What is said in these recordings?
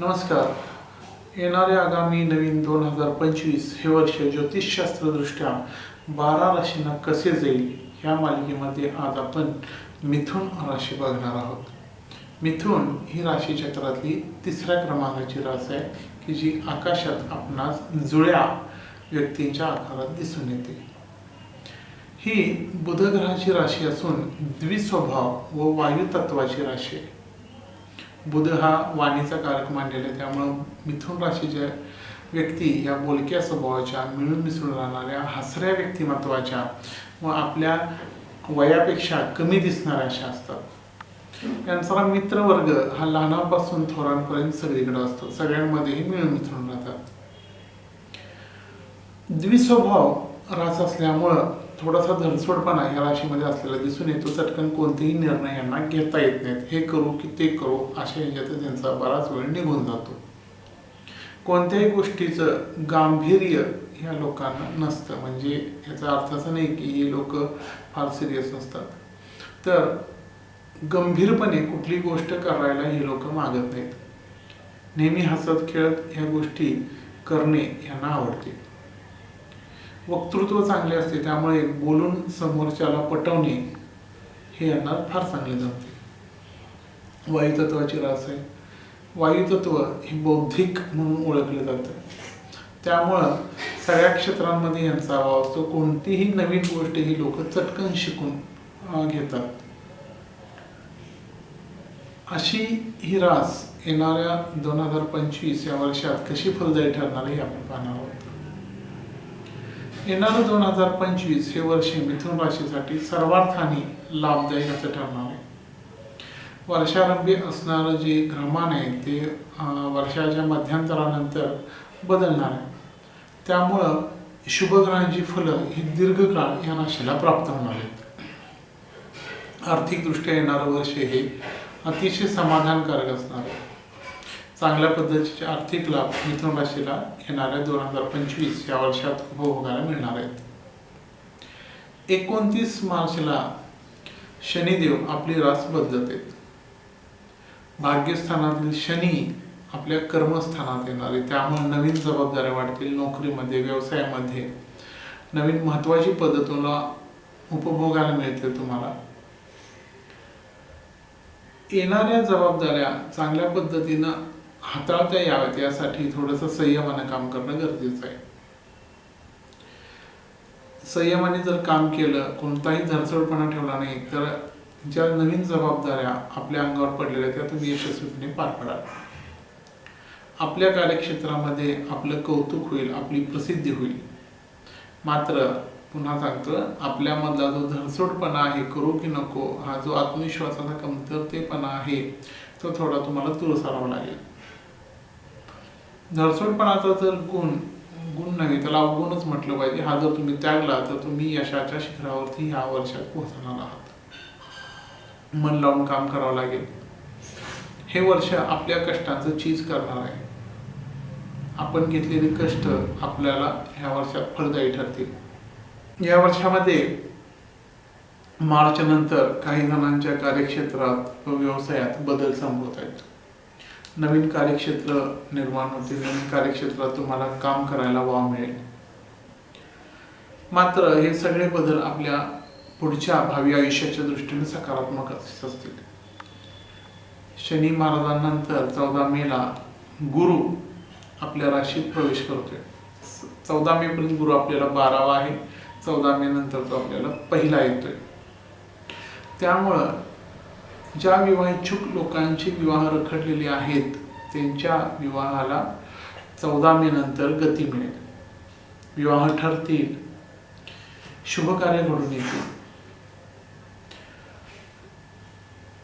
नमस्कार. येणारे आगामी नवीन दोन हजार पंचवीस हे वर्ष ज्योतिषशास्त्रदृष्ट्या बारा राशींना कसे जाईल ह्या मालिकेमध्ये आज आपण मिथुन राशी बघणार आहोत. मिथुन ही राशी चक्रातली तिसऱ्या क्रमांकाची रास आहे की जी आकाशात आपणास जुळ्या व्यक्तींच्या आकारात दिसून येते. ही बुधग्रहाची राशी असून द्विस्वभाव व वायुतत्वाची राशी आहे. बुध हा वाणीचा कारक मांडलेला आहे. त्यामुळं मिथुन राशीच्या व्यक्ती या बोलक्या स्वभावाच्या मिळून मिसळून राहणाऱ्या हसऱ्या व्यक्तिमत्वाच्या व आपल्या वयापेक्षा कमी दिसणाऱ्या अशा असतात. त्यांचा मित्रवर्ग हा लहानापासून थोरांपर्यंत सगळीकडे असतो. सगळ्यांमध्येही मिळून मिसळून राहतात. द्विस्वभाव रास असल्यामुळं थोडासा धनसोडपणा ह्या राशीमध्ये असलेला दिसून येतो. चटकन कोणतेही निर्णय यांना घेता येत नाहीत. हे करू की ते करू अशा ह्याच्यात त्यांचा बराच वेळ निघून जातो. कोणत्याही गोष्टीचं गांभीर्य ह्या लोकांना नसतं. म्हणजे याचा अर्थ असा नाही की हे लोक फार सिरियस नसतात. तर गंभीरपणे कुठली गोष्ट करायला हे लोक मागत नाहीत. नेहमी हसत खेळत ह्या गोष्टी करणे यांना आवडते. वक्तृत्व चांगले असते त्यामुळे बोलून समोरच्याला पटवणे हे यांना फार चांगले जमते वायुतत्वाची रास आहे. वायुतत्व हे बौद्धिक म्हणून ओळखलं जातं. त्यामुळं सगळ्या क्षेत्रांमध्ये यांचा अभाव असतो. कोणतीही नवीन गोष्ट ही लोक चटकन शिकून घेतात. अशी ही रास येणाऱ्या दोन हजार पंचवीस या वर्षात कशी फलदायी ठरणार हे आपण पाहणार आहोत. येणारं दोन हजार पंचवीस हे वर्ष मिथुन राशीसाठी सर्वार्थाने लाभदायक असं ठरणार आहे. वर्षारंभी असणारं जे ग्रहमान आहे ते वर्षाच्या मध्यांतरानंतर बदलणार आहे. त्यामुळं शुभग्रहांची फलं ही दीर्घकाळ या राशीला प्राप्त होणार आहेत. आर्थिकदृष्ट्या येणारं वर्ष हे अतिशय समाधानकारक असणार आहे. चांगल्या पद्धतीचे आर्थिक लाभ मिथुन राशीला येणाऱ्या दोन हजार पंचवीस या वर्षात उपभोगायला मिळणार आहेत. एकोणतीस मार्चला शनिदेव आपली रास बदलत आहेत. भाग्यस्थानातील शनी आपल्या कर्मस्थानात येणार आहे. त्यामुळे नवीन जबाबदाऱ्या वाढतील. नोकरीमध्ये व्यवसायामध्ये नवीन महत्वाची पद्धतीला तुला उपभोगायला मिळतील तुम्हाला. येणाऱ्या जबाबदाऱ्या चांगल्या पद्धतीनं हाताळता याव्यात यासाठी थोडंसं संयमानं काम करणं गरजेचं आहे. संयमाने जर काम केलं कोणताही धरसडपणा ठेवला नाही तर ज्या नवीन जबाबदाऱ्या आपल्या अंगावर पडलेल्या त्या तुम्ही यशस्वीपणे पार पडाल. आपल्या कार्यक्षेत्रामध्ये आपलं कौतुक होईल आपली प्रसिद्धी होईल. मात्र पुन्हा सांगतो आपल्यामधला जो धरसोडपणा आहे करू की नको हा जो आत्मविश्वासाचा कमतरतेपणा आहे तो थोडा तुम्हाला दूर सारावा लागेल. धरसोडपणाचा जर गुण गुण नाही त्याला अवगुणच म्हटलं पाहिजे. हा जर तुम्ही त्यागला तर तुम्ही यशाच्या शिखरावरती ह्या वर्षात पोहोचणार आहात. मन लावून काम करावं लागेल. हे वर्ष आपल्या कष्टांचं चीज करणार आहे. आपण घेतलेले कष्ट आपल्याला ह्या वर्षात फलदायी ठरतील. या वर्षामध्ये मार्च नंतर काही जणांच्या कार्यक्षेत्रात व व्यवसायात बदल संभवत आहेत. नवीन कार्यक्षेत्र निर्माण होतील नवीन कार्यक्षेत्रात तुम्हाला काम करायला वाव मिळेल. मात्र हे सगळे बदल आपल्या पुढच्या भावी आयुष्याच्या दृष्टीने सकारात्मक असतील. शनी महाराजांनंतर चौदा मेला गुरु आपल्या राशीत प्रवेश करतोय. चौदा मे पर्यंत गुरु आपल्याला बारावा आहे चौदा मे नंतर तो आपल्याला पहिला येतोय. त्यामुळं ज्या विवाहिच्छुक लोकांची विवाह रखडलेले आहेत त्यांच्या विवाहाला चौदा मे नंतर गती मिळेल. विवाह ठरतील. शुभ कार्य घडून येतील.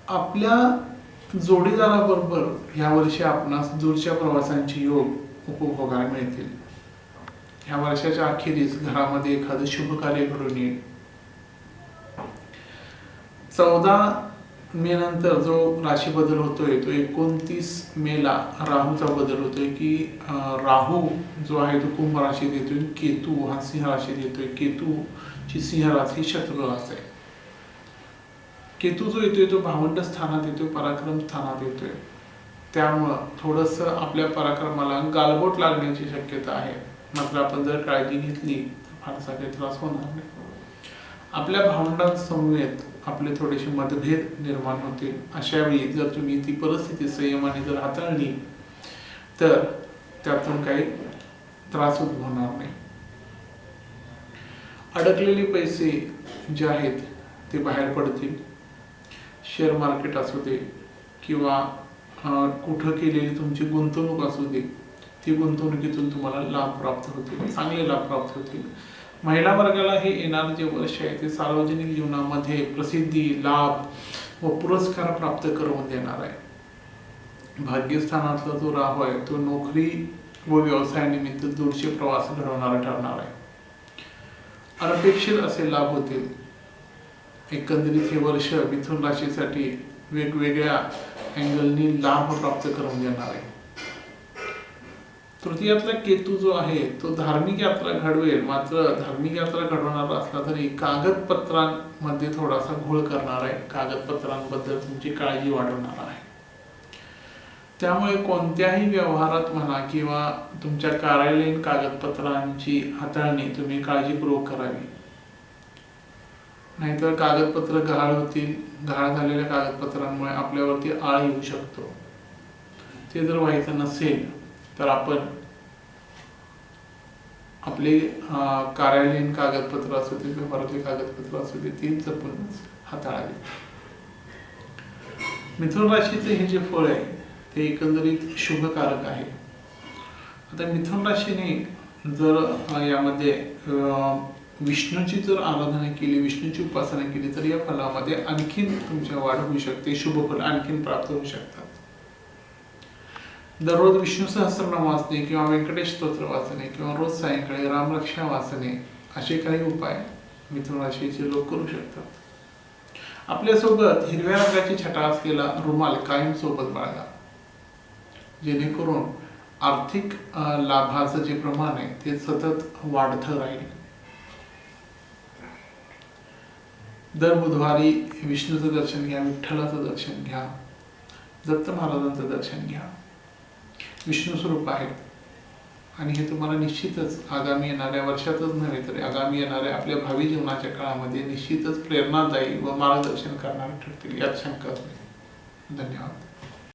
आपल्या जोडीदाराबरोबर ह्या वर्षी आपणास दूरच्या प्रवासांचे योग उपभोगायला मिळतील. ह्या वर्षाच्या अखेरीस घरामध्ये एखादं शुभ कार्य घडून येईल. चौदा मे नंतर जो राशी बदल होतोय तो एकोणतीस मेला राहूचा बदल होतोय की राहू जो आहे तो कुंभ राशीत येतोय केतू हा सिंह राशीत येतोय केतूची सिंह राशी ही शत्रू आहे केतू जो येतोय तो भावंड स्थानात येतोय पराक्रम स्थानात येतोय. त्यामुळं थोडंसं आपल्या पराक्रमाला गालबोट लागण्याची शक्यता आहे. मात्र आपण जर काळजी घेतली तर फारसा काही त्रास होणार नाही. आपल्या भावंडांसमवेत आपले थोडेसे मतभेद निर्माण होतील. अशा वेळी जर तुम्ही ती परिस्थिती संयमाने जर हाताळली तर त्यातून काही त्रास उद्भवणार नाही. अडकलेले पैसे जे आहेत ते बाहेर पडतील. शेअर मार्केट असू दे किंवा अं, कुठं केलेली तुमची गुंतवणूक असू दे ती गुंतवणुकीतून तुम्हाला लाभ प्राप्त होतील चांगले लाभ प्राप्त होतील. महिला वर्गाला हे येणारं जे वर्ष आहे ते सार्वजनिक जीवनामध्ये प्रसिद्धी लाभ व पुरस्कार प्राप्त करून देणार आहे. भाग्यस्थानातला जो राहू आहे तो नोकरी व व्यवसायानिमित्त दूरचे प्रवास घडवणारा ठरणार आहे. अनपेक्षित असे लाभ होतील. एकंदरीत हे वर्ष मिथुन राशीसाठी वेगवेगळ्या अँगलनी लाभ प्राप्त करून देणार आहे. तृतीयातला केतू जो आहे तो धार्मिक यात्रा घडवेल. मात्र धार्मिक यात्रा घडवणारा असला तरी कागदपत्रांमध्ये थोडासा घोळ करणार आहे. कागदपत्रांबद्दल तुमची काळजी वाढवणार आहे. त्यामुळे कोणत्याही व्यवहारात म्हणा किंवा तुमच्या कार्यालयीन कागदपत्रांची हाताळणी तुम्ही काळजीपूर्वक करावी. नाहीतर कागदपत्र गहाळ होतील गहाळ झालेल्या कागदपत्रांमुळे आपल्यावरती आळ येऊ शकतो. ते जर व्हायचं नसेल तर आपण आपले कार्यालयीन कागदपत्र असू दे व्यवहारातले कागदपत्र असू दे ती जपून हाताळावी मिथुन राशीचे हे जे फळ आहे ते एकंदरीत शुभकारक आहे. आता मिथुन राशीने जर यामध्ये विष्णूची जर आराधना केली विष्णूची उपासना केली तर या फलामध्ये आणखीन तुमच्या वाढ होऊ शकते शुभ फल आणखीन प्राप्त होऊ शकतात. दररोज विष्णू सहस्रनाम वाचणे किंवा व्यंकटेश स्तोत्र वाचणे किंवा रोज सायंकाळी रामरक्षा वाचणे असे काही उपाय मिथुन राशीचे लोक करू शकतात. आपल्यासोबत हिरव्या रंगाची छटा असलेला रुमाल कायम सोबत बाळगा. जेणेकरून आर्थिक लाभाचं जे प्रमाण आहे ते सतत वाढत राहील. दर बुधवारी विष्णूचं दर्शन घ्या विठ्ठलाचं दर्शन घ्या दत्त महाराजांचं दर्शन घ्या. विष्णू स्वरूप आहे आणि हे तुम्हाला निश्चितच आगामी येणाऱ्या वर्षातच नव्हे तर आगामी येणाऱ्या आपल्या भावी जीवनाच्या काळामध्ये निश्चितच प्रेरणादायी व मार्गदर्शन करणारे ठरतील यात शंकाच नाही धन्यवाद.